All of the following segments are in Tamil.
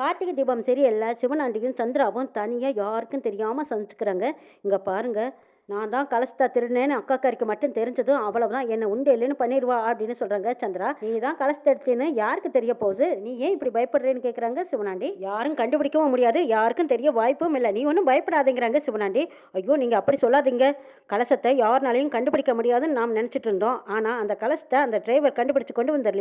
கார்த்திகை தீபம் எல்லா சிவனாண்டியும் சந்திராவும் தனியாக யாருக்கும் தெரியாமல் சந்திச்சுக்கிறாங்க. இங்கே பாருங்கள் நான் தான் கலசத்தை திருடினேன்னு அக்காக்காரிக்கு மட்டும் தெரிஞ்சதும் அவ்வளவுதான். என்னை உண்டு இல்லைன்னு பண்ணிடுவா அப்படின்னு சொல்கிறாங்க சந்திரா. நீ தான் கலசத்தை எடுத்தேன்னு யாருக்கு தெரிய போகுது? நீ ஏன் இப்படி பயப்படுறேன்னு கேட்குறாங்க சிவனாண்டி. யாரும் கண்டுபிடிக்கவும் முடியாது. யாருக்கும் தெரிய வாய்ப்பும் இல்லை. நீ ஒன்றும் பயப்படாதீங்கிறாங்க சிவனாண்டி. ஐயோ நீங்கள் அப்படி சொல்லாதீங்க. கலசத்தை யாருனாலையும் கண்டுபிடிக்க முடியாதுன்னு நாம் நினச்சிட்டு இருந்தோம். ஆனால் அந்த கலசத்தை அந்த டிரைவர் கண்டுபிடிச்சு கொண்டு வந்தார்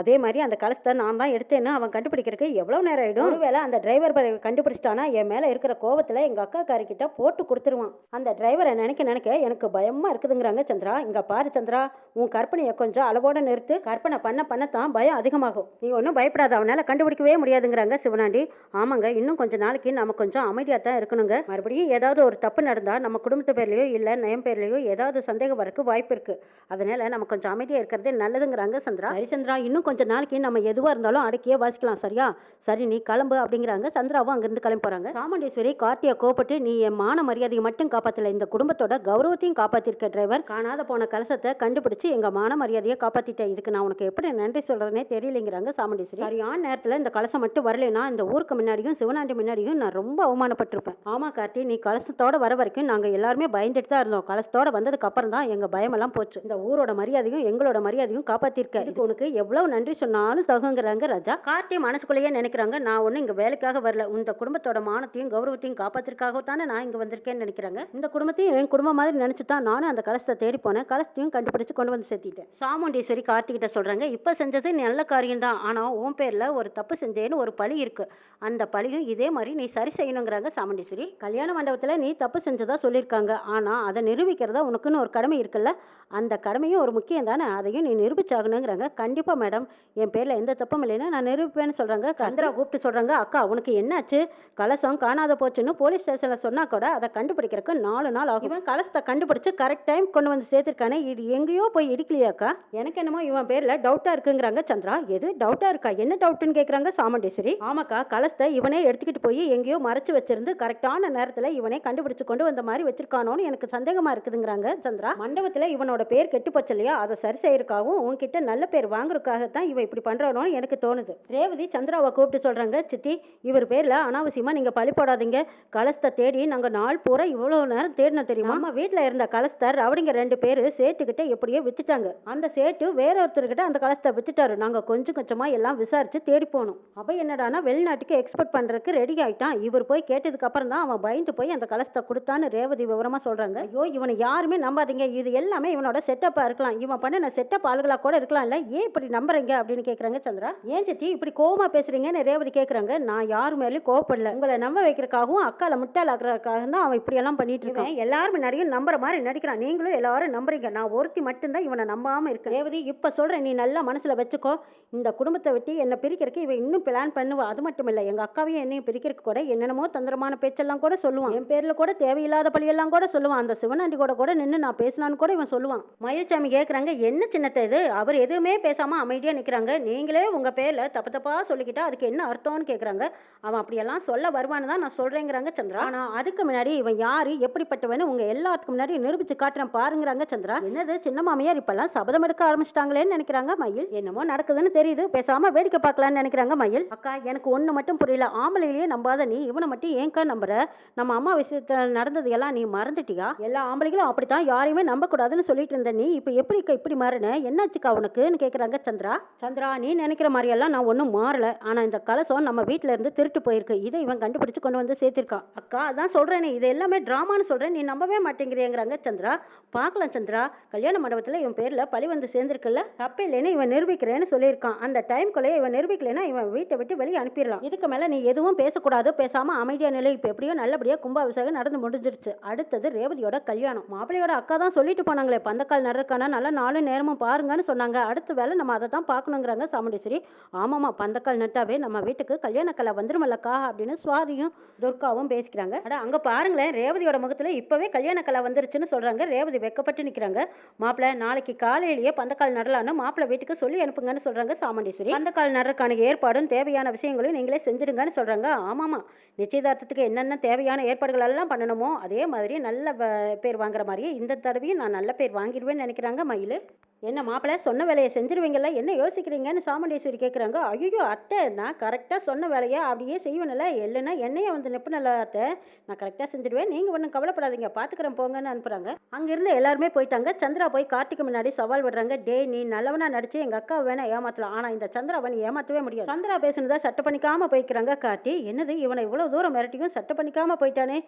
அதே மாதிரி அந்த கலசத்தை நான் தான் எடுத்தேன்னு அவன் கண்டுபிடிக்கிறதுக்கு எவ்வளோ நேரம் ஆகிடும் ஒருவேளை அந்த டிரைவர் கண்டுபிடிச்சிட்டானா? என் மேலே இருக்கிற கோவத்தில் எங்கள் அக்காக்காரிக்கிட்ட போட்டு கொடுத்துருவான். அந்த டிரைவரை நினைக்க நினைக்க எனக்கு பயமாக இருக்குதுங்கிறாங்க சந்திரா. இங்கே பாரு சந்திரா உன் கற்பனையை கொஞ்சம் அளவோட நிறுத்து. கற்பனை பண்ண பண்ணத்தான் பயம் அதிகமாகும். நீ ஒன்றும் பயப்படாத அவனால் கண்டுபிடிக்கவே முடியாதுங்கிறாங்க சிவனாண்டி. ஆமாங்க இன்னும் கொஞ்ச நாளைக்கு நம்ம கொஞ்சம் அமைதியாக தான் இருக்கணுங்க. மறுபடியும் ஏதாவது ஒரு தப்பு நடந்தால் நம்ம குடும்பத்து பேர்லையோ இல்லை நயம் பேர்லையோ ஏதாவது சந்தேகம் வரக்கு வாய்ப்பு இருக்கு. அதனால நம்ம கொஞ்சம் அமைதியாக இருக்கிறதே நல்லதுங்கிறாங்க சந்திரா. சரி சந்திரா இன்னும் கொஞ்ச நாளைக்கு நம்ம எதுவாக இருந்தாலும் அடக்கியே வாசிக்கலாம் சரியா? சரி நீ கிளம்பு அப்படிங்கிறாங்க. சந்திராவும் அங்கிருந்து கிளம்பி போறாங்க. சாமுண்டீஸ்வரி கார்த்தியை கோப்பட்டு நீ என் மான மரியாதையை மட்டும் காப்பாத்தல இந்த குடும்பத்தோட கௌரவத்தையும் காப்பாத்திருக்க டிரைவர் காணாத போன கலசத்தை கண்டுபிடிச்சு எங்க மான மரியாதையை காப்பாத்திட்டேன். இதுக்கு நான் உனக்கு எப்படி நன்றி சொல்றதுனே தெரியலைங்கிறாங்க சாமுண்டீஸ்வரி. சரியான நேரத்துல இந்த கலசம் மட்டும் வரலைன்னா இந்த ஊருக்கு முன்னாடியும் சிவனாண்டி முன்னாடியும் நான் ரொம்ப அவமானப்பட்டிருப்பேன். ஆமா கார்த்தி நீ கலசத்தோட வர வரைக்கும் நாங்க எல்லாருமே பயந்துட்டு தான் இருந்தோம். கலசத்தோட வந்ததுக்கு அப்புறம் தான் எங்க பயமெல்லாம் போச்சு. இந்த ஊரோட மரியாதையும் எங்களோட மரியாதையும் காப்பாத்திருக்க. இதுக்கு உனக்கு எவ்வளவு நன்றி சொன்னாலும் தகுங்கிறாங்க ராஜா. கார்த்தி மனசுக்குள்ளேயே நினைக்கிறாங்க நான் ஒன்றும் இங்க வேலைக்காக வரல. இந்த குடும்பத்தோட மானத்தையும் கௌரவத்தையும் காப்பாத்திருக்காக தானே நான் இங்க வந்திருக்கேன்னு நினைக்கிறாங்க. இந்த குடும்பத்தையும் என் குடும்பம் மாதிரி நினச்சி தான் நானும் அந்த கலசத்தை தேடி போனேன். கலசத்தையும் கண்டுபிடிச்சு கொண்டு வந்து சேர்த்திட்டேன். சாமுண்டீஸ்வரி கார்த்திகிட்ட சொல்கிறாங்க இப்போ செஞ்சது நல்ல காரியம் தான். ஆனால் உன் பேரில் ஒரு தப்பு செஞ்சேன்னு ஒரு பழி இருக்குது அந்த பழியும் இதே மாதிரி நீ சரி செய்யணுங்கிறாங்க சாமுண்டீஸ்வரி. கல்யாண மண்டபத்தில் நீ தப்பு செஞ்சதா சொல்லியிருக்காங்க. ஆனால் அதை நிரூபிக்கிறதா உனக்குன்னு ஒரு கடமை இருக்குல்ல? அந்த கடமையும் ஒரு முக்கியம் தானே? அதையும் நீ நிரூபிச்சாகணுங்கிறாங்க. கண்டிப்பாக மேடம் என் பேரில் எந்த தப்பும் இல்லைன்னா நான் நிரூபிப்பேன்னு சொல்கிறாங்க சந்திரா கூப்பிட்டு சொல்கிறாங்க அக்கா உனக்கு என்னாச்சு? கலசம் காணாத போச்சுன்னு போலீஸ் ஸ்டேஷனில் சொன்னால் கூட அதை கண்டுபிடிக்கிறதுக்கு நாலு நாள் ஆகும். இவன் கலசத்தை கண்டுபிடிச்சு கரெக்ட் டைம் கொண்டு வந்து சேர்த்துருக்கானே. இது எங்கேயோ போய் இடிக்கலையாக்கா? எனக்கு என்னமோ இவன் பேர்ல டவுட்டா இருக்குங்கிறாங்க சந்திரா. எது டவுட்டா இருக்கா? என்ன டவுட்னு கேக்குறாங்க சாமுண்டீஸ்வரி. ஆமாக்கா கலசத்தை இவனே எடுத்துக்கிட்டு போய் எங்கேயோ மறைச்சு வச்சிருந்து கரெக்டான நேரத்துல இவனே கண்டுபிடிச்சு கொண்டு வந்த மாதிரி வச்சிருக்கானோன்னு எனக்கு சந்தேகமா இருக்குதுங்கிறாங்க சந்திரா. மண்டபத்துல இவனோட பேர் கெட்டு போச்சு இல்லையா? அதை சரி செய்யறதுக்காகவும் உன்கிட்ட நல்ல பேர் வாங்குறதுக்காகத்தான் இவன் இப்படி பண்ணுறானோன்னு எனக்கு தோணுது. ரேவதி சந்திராவை கூப்பிட்டு சொல்றாங்க சித்தி இவர் பேர்ல அனாவசியமா நீங்க பழி போடாதீங்க. கலசத்தை தேடி நாங்க நாள் பூரா இவ்வளவு நேரம் தேடின தெரியும்? நம்ம வீட்ல இருந்த கலசத்தை ரவடிங்க ரெண்டு பேரு சேட்டுக்கிட்ட எப்படியோ வித்துட்டாங்க. அந்த சேட்டு வேற ஒருத்தர்கிட்ட அந்த கலசத்தை வித்துட்டாரு. நாங்க கொஞ்சம் கொஞ்சமா எல்லாம் விசாரிச்சு தேடி போனோம். அவ என்னடானா வெளிநாட்டுக்கு எக்ஸ்போர்ட் பண்றதுக்கு ரெடி ஆயிட்டான். இவர் போய் கேட்டதுக்கு அப்புறம் தான் அவன் பயந்து போய் அந்த கலசத்தை கொடுத்தான்னு ரேவதி விவரமா சொல்றாங்க. ஐயோ இவனை யாருமே நம்பாதீங்க. இது எல்லாமே இவனோட செட்டப்பா இருக்கலாம். இவன் பண்ணின செட்டப் ஆளுகளா கூட இருக்கலாம் இல்ல ஏன் இப்படி நம்புறீங்க? அப்படின்னு கேக்குறாங்க சந்திரா. ஏன் சித்தி இப்படி கோவமா பேசுறீங்கன்னு ரேவதி கேக்குறாங்க. நான் யாரு மேலயும் கோவப்படல. உங்களை நம்ப வைக்கிறதுக்காகவும் அக்கால முட்டாள் ஆக்குறதுக்காக தான் அவன் இப்படி எல்லாம் பண்ணிட்டு இருக்கான். எல்லாரும் முன்னாடியும் நம்புற மாதிரி நடிக்கிறான். நீங்களும் எல்லாரும் நம்புறீங்க. நான் ஒருத்தி மட்டும்தான் இவனை நம்பாம இருக்கேன். ரேவதி இப்ப சொல்றேன் நீ நல்லா மனசுல வச்சுக்கோ. இந்த குடும்பத்தை விட்டு என்னை பிரிக்கிறதுக்கு இவன் இன்னும் பிளான் பண்ணுவா. அது மட்டும் இல்லை எங்க அக்காவையும் என்னையும் பிரிக்கிறதுக்கு கூட என்னென்னமோ தந்திரமான பேச்செல்லாம் கூட சொல்லுவான். என் பேர்ல கூட தேவையில்லாத பழியெல்லாம் கூட சொல்லுவான். அந்த சிவனாண்டி கூட கூட நின்று நான் பேசினான்னு கூட இவன் சொல்லுவான். மயில்சாமி கேட்குறாங்க என்ன சின்னத்தை இது? அவர் எதுவுமே பேசாம அமைதியா நிக்கிறாங்க. நீங்களே உங்க பேர்ல தப்பு தப்பா சொல்லிக்கிட்டா அதுக்கு என்ன அர்த்தம்னு கேக்குறாங்க. அவன் அப்படியெல்லாம் சொல்ல வருவான்னு தான் நான் சொல்றேங்கிறாங்க சந்திரா. ஆனா அதுக்கு முன்னாடி இவன் யாரு எப்படிப்பட்டவன்னு உங்க எல்லாத்துக்கு முன்னாடி நிரூபிச்சு காட்டுறேன் பாருங்கிறாங்க சந்திரா. என்னது சின்ன மாமியார் இப்பெல்லாம் சபதம் எடுக்க ஆரம்பிச்சிட்டாங்களேன்னு நினைக்கிறாங்க மயில். என்னமோ நடக்குதுன்னு தெரியுது. பேசாம வேடிக்கை பார்க்கலாம்னு நினைக்கிறாங்க மயில். அக்கா எனக்கு ஒண்ணு மட்டும் புரியல. ஆம்பளையிலேயே நம்பாத நீ இவனை மட்டும் ஏங்கா நம்புற? நம்ம அம்மா விஷயத்துல நடந்தது எல்லாம் நீ மறந்துட்டியா? எல்லா ஆம்பளைகளும் அப்படித்தான் யாரையுமே நம்ப கூடாதுன்னு சொல்லிட்டு இருந்த நீ இப்ப எப்படிக்கா இப்படி மாறின? என்னாச்சுக்கா உனக்குன்னு கேக்குறாங்க சந்திரா. சந்திரா நீ நினைக்கிற மாதிரியெல்லாம் நான் ஒன்றும் மாறல. ஆனா இந்த கலசம் நம்ம வீட்டில இருந்து திருட்டு போயிருக்கு. இதை இவன் கண்டுபிடிச்சு கொண்டு வந்து சேர்த்திருக்கான். அக்கா அதான் சொல்றேனே. இது எல்லாமே டிராமான்னு சொல்றேன். நீ நம்ப நம்பவே மாட்டேங்கிறேங்கிறாங்க சந்திரா. பார்க்கலாம் சந்திரா. கல்யாண மண்டபத்தில் இவன் பேரில் பழி வந்து சேர்ந்துருக்குல்ல. தப்பு இல்லைன்னு இவன் நிரூபிக்கிறேன்னு சொல்லியிருக்கான். அந்த டைம்குள்ளே இவன் நிரூபிக்கலைன்னா இவன் வீட்டை விட்டு வெளியே அனுப்பிடலாம். இதுக்கு மேலே நீ எதுவும் பேசக்கூடாது. பேசாமல் அமைதியான நிலை இப்போ எப்படியோ நல்லபடியாக கும்பாபிஷேகம் நடந்து முடிஞ்சிருச்சு. அடுத்தது ரேவதியோட கல்யாணம். மாப்பிள்ளையோட அக்கா தான் சொல்லிட்டு போனாங்களே. பந்தக்கால் நடக்கானா நல்லா நாளும் நேரமும் பாருங்கன்னு சொன்னாங்க. அடுத்த வேலை நம்ம அதை தான் பார்க்கணுங்கிறாங்க சாமுண்டீஸ்வரி. ஆமாம்மா பந்தக்கால் நட்டாவே நம்ம வீட்டுக்கு கல்யாண கலை வந்துருமல்லக்கா அப்படின்னு சுவாதியும் துர்காவும் பேசிக்கிறாங்க. அட அங்கே பாருங்களேன். ரேவதியோட முகத்துல இப்பவே கல்யாண கலா வந்துருச்சுன்னு சொல்கிறாங்க ரேவதி வெக்கப்பட்டு நிற்கிறாங்க மாப்பிள்ளை நாளைக்கு காலையிலேயே பந்தக்கால் நடலான்னு மாப்பிள்ளை வீட்டுக்கு சொல்லி அனுப்புங்கன்னு சொல்கிறாங்க சாமுண்டீஸ்வரி. பந்தக்கால் நடுறதுக்கான ஏற்பாடும் தேவையான விஷயங்களையும் நீங்களே செஞ்சிடுங்கன்னு சொல்கிறாங்க ஆமாம்மா நிச்சயதார்த்தத்துக்கு என்னென்ன தேவையான ஏற்பாடுகள் எல்லாம் பண்ணணுமோ அதே மாதிரி நல்ல வ- பேர் வாங்குற மாதிரியே இந்த தடவையும் நான் நல்ல பேர் வாங்கிடுவேன்னு நினைக்கிறாங்க மயில். என்ன மாப்பிள்ளை சொன்ன வேலையை செஞ்சிருவீங்களா என்ன யோசிக்கிறீங்கன்னு சாமுண்டீஸ்வரி கேட்குறாங்க ஐயோ அத்தை நான் கரெக்டாக சொன்ன வேலையை அப்படியே செய்வேன்ல. இல்லைன்னா என்னையே வந்து நிப்புனல அத்தை. நான் கரெக்டாக செஞ்சிடுவேன். நீங்கள் ஒன்றும் கவலைப்படாதீங்க. பார்த்துக்கிறேன் போங்கன்னு அனுப்புகிறாங்க அங்கேருந்து எல்லாருமே போயிட்டாங்க. சந்திரா போய் கார்த்திக்கு முன்னாடி சவால் விடுறாங்க. டே நீ நல்லவனா நடிச்சு எங்கள் அக்கா வேணா ஏமாத்தலாம். ஆனால் இந்த சந்திராவை நீ ஏமாற்றவே முடியாது. சந்திரா பேசுனதை சட்டை பண்ணிக்காம போய்க்கிறாங்க கார்த்தி. என்னது இவனை இவ்வளோ தூரம் மிரட்டியும் சட்டை பண்ணிக்காம போயிட்டானே?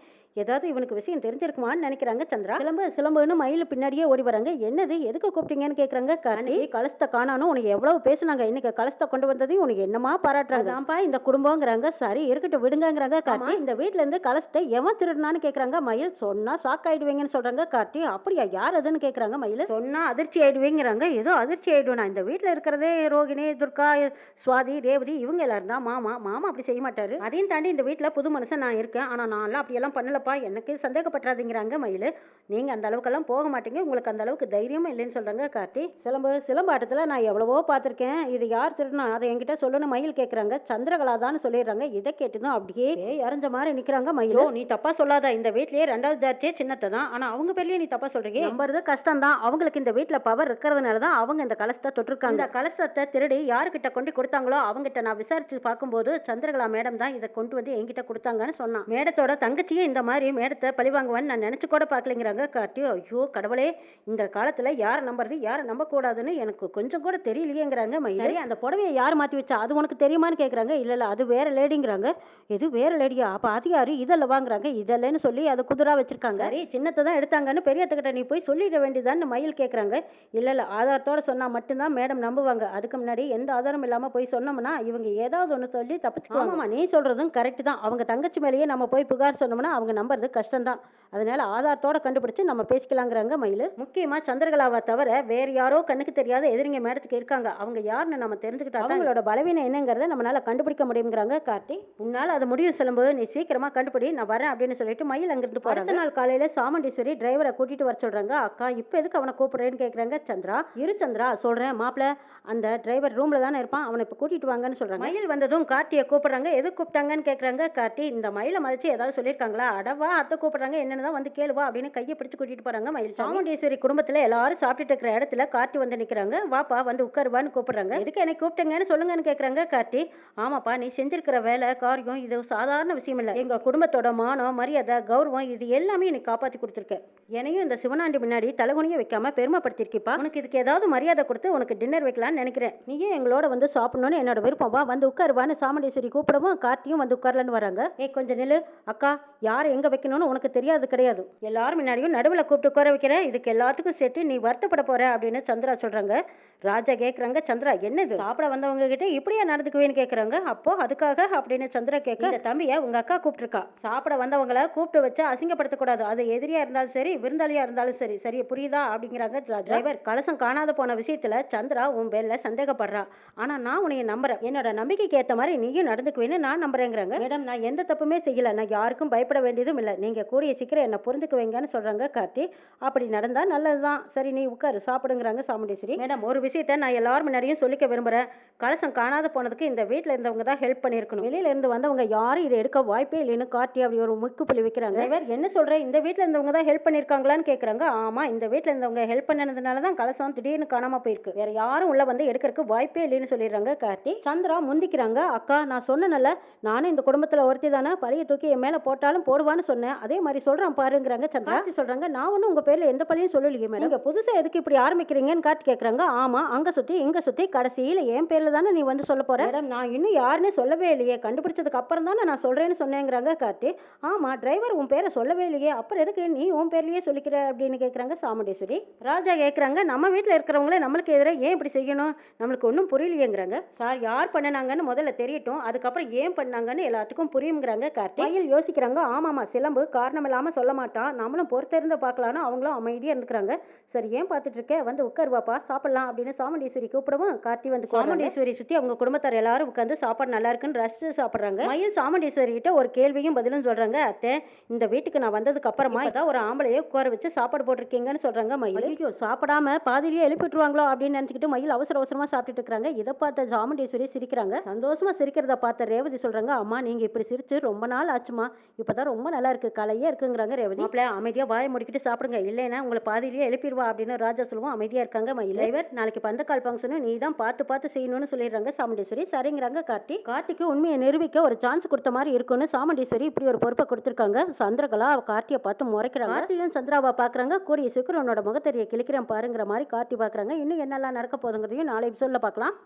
ஏதாவது இவனுக்கு விஷயம் தெரிஞ்சிருக்குமான்னு நினைக்கிறாங்க சந்திரா. சிலம்பு சிலம்புன்னு மயில் பின்னாடியே ஓடி வராங்க. என்னது எதுக்கு கூப்பிட்டீங்கன்னு கேட்குறாங்க கார்த்தி. கலசத்தை காணானும் உனக்கு எவ்வளவு பேசுனாங்க. இன்னைக்கு கலசத்தை கொண்டு வந்ததையும் உனக்கு என்னமா பாராட்டுறாங்க? ஆம்பா இந்த குடும்பங்கிறாங்க. சரி இருக்கட்டும் விடுங்கங்கிறாங்க கார்த்தி. இந்த வீட்ல இருந்து கலசத்தை எவன் திருடுனான்னு கேக்குறாங்க மயில். சொன்னா ஷாக் ஆயிடுவீங்கன்னு சொல்றாங்க. கார்த்தி அப்படியா? யார் அதுன்னு கேட்குறாங்க மயில்? சொன்னா அதிர்ச்சி ஆயிடுவீங்கிறாங்க. ஏதோ அதிர்ச்சி ஆயிடுவேன் நான் இந்த வீட்டில் இருக்கிறதே ரோகிணி துர்கா சுவாதி ரேவதி இவங்க எல்லாரும் தான். மாமா மாமா அப்படி செய்ய மாட்டாரு. அதையும் தாண்டி இந்த வீட்டில் புது மனுஷன் நான் இருக்கேன். ஆனா நான்லாம் அப்படியெல்லாம் பண்ணலப்பா. எனக்கு சந்தேகப்படாதீங்கிறாங்க மயில். நீங்க அந்த அளவுக்கெல்லாம் போக மாட்டீங்க. உங்களுக்கு அந்த அளவுக்கு தைரியமும் இல்லைன்னு சொல்றாங்க கார்த்தி. சிலம்பு சிலம்பாட்டத்துல நான் எவ்வளவோ பார்த்திருக்கேன். இது யார் திருடனா அதை என்கிட்ட சொல்லணும் மயில் கேட்குறாங்க சந்திரகலாதான்னு சொல்லிடுறாங்க. இதை கேட்டுதான் அப்படியே இறஞ்ச மாதிரி நிக்கிறாங்க மயிலோ. நீ தப்பா சொல்லாத. இந்த வீட்லயே ரெண்டாவது ஜாதி சின்னத்தை தான். ஆனா அவங்க பேர்லயே நீ தப்பா சொல்றீங்க. நம்புறது கஷ்டம் தான் அவங்களுக்கு இந்த வீட்ல பவர் இருக்கிறதுனால தான் அவங்க இந்த கலசத்தை தொட்டிருக்காங்க. இந்த கலசத்தை திருடி யாருக்கிட்ட கொண்டு கொடுத்தாங்களோ அவங்ககிட்ட நான் விசாரிச்சு பார்க்கும்போது சந்திரகலா மேடம் தான் இதை கொண்டு வந்து என்கிட்ட கொடுத்தாங்கன்னு சொன்னான். மேடத்தோட தங்கச்சியும் இந்த மாதிரி மேடத்தை பழி வாங்குவேன்னு நான் நினைச்சு கூட பார்க்கலைங்கிறாங்க. கார்த்தி ஐயோ கடவுளே இந்த காலத்துல யாரை நம்புறது யாரை நம்ப கூடாதுன்னு எனக்கு கொஞ்சம் கூட தெரியலையேங்கிறாங்க மயில். அந்த புடவையை யார் மாத்தி வச்சா? அது உனக்கு தெரியுமான்னு கேக்குறாங்க. இல்ல இல்ல அது வேற லேடிங்கிறாங்க. எது வேற லேடியா? அப்ப அது யாரு? இதெல்லாம் வாங்குறாங்க இதெல்லன்னு சொல்லி அது குதிரா வச்சிருக்காங்க. சரி சின்னத்தை தான் எடுத்தாங்கன்னு பெரியத்துக்கிட்ட நீ போய் சொல்லிட வேண்டியதான்னு மயில் கேக்குறாங்க. இல்ல இல்ல ஆதாரத்தோட சொன்னா மட்டும்தான் மேடம் நம்புவாங்க. அதுக்கு முன்னாடி எந்த ஆதாரம் இல்லாம போய் சொன்னோம்னா இவங்க ஏதாவது ஒண்ணு சொல்லி தப்பிச்சுக்குவாங்க. ஆமாமா நீ சொல்றதும் கரெக்ட் தான். அவங்க தங்கச்சி மேலேயே நம்ம போய் புகார் சொன்னோம்னா அவங்க நம்புறது கஷ்டம் தான். அதனால ஆதாரத்தோட கண்டுபிடிச்சு நம்ம பேசிக்கலாங்கிறாங்க மயில். முக்கியமா சந்திரகலாவை தவிர வேற யாரோ கண்ணுக்கு தெரியாத எதிரிங்க மேடத்துக்கு இருக்காங்க. அவங்க யாருன்னு நம்ம தெரிஞ்சுக்கிட்டா அவங்களோட பலவீனம் என்னங்கிறத நம்மளால கண்டுபிடிக்க முடியுங்கிறாங்க கார்த்தி. உன்னால அது முடியும் சிலம்பு நீ சீக்கிரமா கண்டுபிடி நான் வரேன் அப்படின்னு சொல்லிட்டு மயில் அங்கிருந்து அடுத்த நாள் காலையில சாமுண்டீஸ்வரி டிரைவரை கூட்டிட்டு வர சொல்றாங்க. அக்கா இப்ப எதுக்கு அவனை கூப்பிடுறேன்னு கேக்குறாங்க. சந்திரா இரு சந்திரா சொல்றேன் மாப்பிள. அந்த டிரைவர் ரூம்ல தானே இருப்பான். அவனை இப்ப கூட்டிட்டு வாங்கன்னு சொல்றாங்க. மயில் வந்ததும் கார்த்தியை கூப்பிடுறாங்க. எது கூப்பிட்டாங்கன்னு கேக்குறாங்க. கார்த்தி இந்த மயிலை மதிச்சு ஏதாவது சொல்லியிருக்காங்களா? அடவா அத்தை கூப்பிடுறாங்க. என்னன்னு தான் வந்து கேளுவா அப்படின்னு கையை பிடிச்சு கூட்டிட்டு போறாங்க மயில் சாமுண்டீஸ்வரி குடும்பத்துல எல்லாரும் சாப்பிட்டுட்டு இருக்கிற இடத்துல கார்த்தி வந்து நிக்கிறாங்க. வாப்பா வந்து உட்காருவான்னு கூப்பிடுறாங்க. எதுக்கு என்னை கூப்பிட்டங்கன்னு சொல்லுங்கன்னு கேக்குறாங்க கார்த்தி. ஆமாப்பா நீ செஞ்சிருக்கிற வேலை காரியம் இது சாதாரண விஷயம் இல்ல. எங்க குடும்பத்தோட மானம் மரியாதை கௌரவம் இது எல்லாமே நீ காப்பாற்றி கொடுத்துருக்க. என்னையும் இந்த சிவனாண்டி முன்னாடி தலைகுனிய வைக்காம பெருமைப்படுத்திருக்கிப்பா உனக்கு இதுக்கு ஏதாவது மரியாதை கொடுத்து உனக்கு டின்னர் வைக்கலாம்னு நினைக்கிறேன். நீயே எங்களோட வந்து சாப்பிடணும்னு என்னோட விருப்பம். வா வந்து உட்காருவான்னு சாமுண்டீஸ்வரி கூப்பிடவும் கார்த்தியும் வந்து உட்காரலன்னு வராங்க. ஏ கொஞ்சம் நில்லு. அக்கா யார் எங்கே வைக்கணும்னு உனக்கு தெரியாது கிடையாது. எல்லாரும் முன்னாடியும் நடுவில் கூப்பிட்டு உட்கார வைக்கிற. இதுக்கு எல்லாத்துக்கும் சேர்த்து நீ வருத்தப்பட போற அப்படின்னு சந்திரா சொல்கிறாங்க ராஜா கேக்குறாங்க சந்திரா என்னது? சாப்பிட வந்தவங்க கிட்ட இப்படியா நடந்துக்குவேன்னு கேக்குறாங்க? அப்போ அதுக்காக அப்படின்னு சந்திரா கேட்க இந்த தம்பிய உங்க அக்கா கூப்பிட்டுருக்கா. சாப்பிட வந்தவங்கள கூப்பிட்டு வச்சு அசிங்கப்படுத்தக்கூடாது. அது எதிரியா இருந்தாலும் சரி விருந்தாளியா இருந்தாலும் சரி. சரி புரியுதா? அப்படிங்கிறாங்க டிரைவர். கலசம் காணாத போன விஷயத்துல சந்திரா உன் பேர்ல சந்தேகப்படுறா. ஆனா நான் உன்னைய நம்புறேன். என்னோட நம்பிக்கைக்கு ஏத்த மாதிரி நீயும் நடந்துக்குவேன்னு நான் நம்புறேங்கிறாங்க. மேடம் நான் எந்த தப்புமே செய்யல. நான் யாருக்கும் பயப்பட வேண்டியதும் இல்லை. நீங்க கூடிய சீக்கிரம் என்ன புரிஞ்சுக்குவீங்கன்னு சொல்றாங்க கார்த்தி. அப்படி நடந்தா நல்லதுதான். சரி நீ உட்காரு. சாப்பிடுங்கிறாங்க சாமுண்டீஸ்வரி. மேடம் ஒரு விஷயத்த நான் எல்லாரும் முன்னாடியும் சொல்லிக்க விரும்புறேன். கலசம் காணாத போனதுக்கு இந்த வீட்ல இருந்தவங்க தான் ஹெல்ப் பண்ணியிருக்கணும். வெளியில இருந்து வந்தவங்க யாரும் இதை எடுக்க வாய்ப்பே இல்லைன்னு கார்த்தி அப்படி ஒரு முக்கு புள்ளி வைக்கிறாங்க. இவர் என்ன சொல்ற? இந்த வீட்ல இருந்தவங்க தான் ஹெல்ப் பண்ணிருக்காங்களான்னு கேக்குறாங்க. ஆமா இந்த வீட்ல இருந்தவங்க ஹெல்ப் பண்ணதுனால தான் கலசம் திடீர்னு காணாம போயிருக்கு. வேற யாரும் உள்ள வந்து எடுக்கிறதுக்கு வாய்ப்பே இல்லைன்னு சொல்லிடுறாங்க கார்த்தி. சந்திரா முந்திக்கிறாங்க. அக்கா நான் சொன்னேன்ல நானும் இந்த குடும்பத்துல ஒருத்தி தானே பழைய தூக்கி என் மேல போட்டாலும் போடுவான்னு சொன்னேன். அதே மாதிரி சொல்றான் பாருங்கிறாங்க சந்திரா. சொல்றாங்க நான் ஒன்றும் உங்க பேர்ல எந்த பழியும் சொல்லலையே மேடம். நீங்க புதுசா எதுக்கு இப்படி ஆரம்பிக்கிறீங்கன்னு கார்த்தி கேக்குறாங்க. ஆமா அங்க சுத்தி இங்க சுத்தி கடைசியில என் பேர்ல தானே நீ வந்து சொல்ல போற? மேடம் நான் இன்னும் யாருன்னு சொல்லவே இல்லையே. கண்டுபிடிச்சதுக்கு அப்புறம் தானே நான் சொல்றேன்னு சொன்னேங்கிறாங்க கார்த்தி. ஆமா டிரைவர் உன் பேரை சொல்லவே இல்லையே. அப்புறம் எதுக்கு நீ உன் பேர்லயே சொல்லிக்கிற அப்படின்னு கேக்குறாங்க சாமுண்டீஸ்வரி. ராஜா கேக்குறாங்க நம்ம வீட்ல இருக்கிறவங்களே நம்மளுக்கு எதிராக ஏன் இப்படி செய்யணும்? நம்மளுக்கு ஒன்றும் புரியலையேங்கிறாங்க. சார் யார் பண்ணினாங்கன்னு முதல்ல தெரியட்டும். அதுக்கப்புறம் ஏன் பண்ணாங்கன்னு எல்லாத்துக்கும் புரியுங்கிறாங்க கார்த்தி. மயில் யோசிக்கிறாங்க ஆமாமா சிலம்பு காரணம் இல்லாம சொல்ல மாட்டான். நம்மளும் பொறுத்திருந்து பார்க்கலான்னு அவங்களும் அமைதியா இருந்துக்கிறாங்க. சரி ஏன் பார்த்துட்டு இருக்க? வந்து உட்காருவாப்பா சாப்பிடலாம் அப்படின்னு சாமுண்டீஸ்வரி கூப்பிடவும் கார்த்தி வந்து சாமுண்டீஸ்வரி சுத்தி அவங்க குடும்பத்தார் எல்லாரும் உட்காந்து சாப்பாடு நல்லா இருக்குன்னு ரசிச்சு சாப்பிடுறாங்க. மயில் சாமுண்டீஸ்வரி கிட்ட ஒரு கேள்வியும் பதிலும் சொல்றாங்க. அத்தை இந்த வீட்டுக்கு நான் வந்ததுக்கு அப்புறமா தான் ஒரு ஆம்பளையே உட்கார வச்சு சாப்பாடு போட்டிருக்கீங்கன்னு சொல்றாங்க மயில். ஐயோ சாப்பிடாம பாதியிலேயே எழுப்பி விட்டுருவாங்களோ அப்படின்னு நினைச்சுக்கிட்டு மயில் அவசர அவசரமா சாப்பிட்டுட்டு இருக்காங்க. இதை பார்த்த சாமுண்டீஸ்வரி சிரிக்கிறாங்க. சந்தோஷமா சிரிக்கிறத பார்த்த ரேவதி சொல்றாங்க அம்மா நீங்க இப்படி சிரிச்சு ரொம்ப நாள் ஆச்சுமா இப்பதான் ரொம்ப நல்லா இருக்கு. கலையே இருக்குங்கிறாங்க ரேவதி. மாப்பிள்ள அமைதியா வாயை முடிக்கிட்டு சாப்பிடுங்க. இல்லைன்னா உங்களை பாதியிலேயே எழுப்பிடுவா அப்படின்னு ராஜா சொல்லுவோம். அமைதியா இருக்காங்க மயில். டிரைவர் நாளைக்கு பந்தக்கால் ஃபங்க்ஷனும் நீ தான் பார்த்து பார்த்து செய்யணும்னு சொல்லிடுறாங்க சாமுண்டீஸ்வரி. சரிங்கிறாங்க கார்த்தி. கார்த்திக்கு உண்மையை நிரூபிக்க ஒரு சான்ஸ் கொடுத்த மாதிரி இருக்கும்னு சாமுண்டீஸ்வரி இப்படி ஒரு பொறுப்பை கொடுத்துருக்காங்க. சந்திரகலா கார்த்தியை பார்த்து முறைக்கிறாங்க. கார்த்தியும் சந்திராவை பார்க்கறாங்க. கூடிய சீக்கிரம் உன்னோட முகத்தறியை கிளிக்கிறேன் பாருங்கிற மாதிரி கார்த்தி பார்க்குறாங்க. இன்னும் என்னெல்லாம் நடக்க போதுங்கிறதையும் நாளை எபிசோடில் பார்க்கலாம்.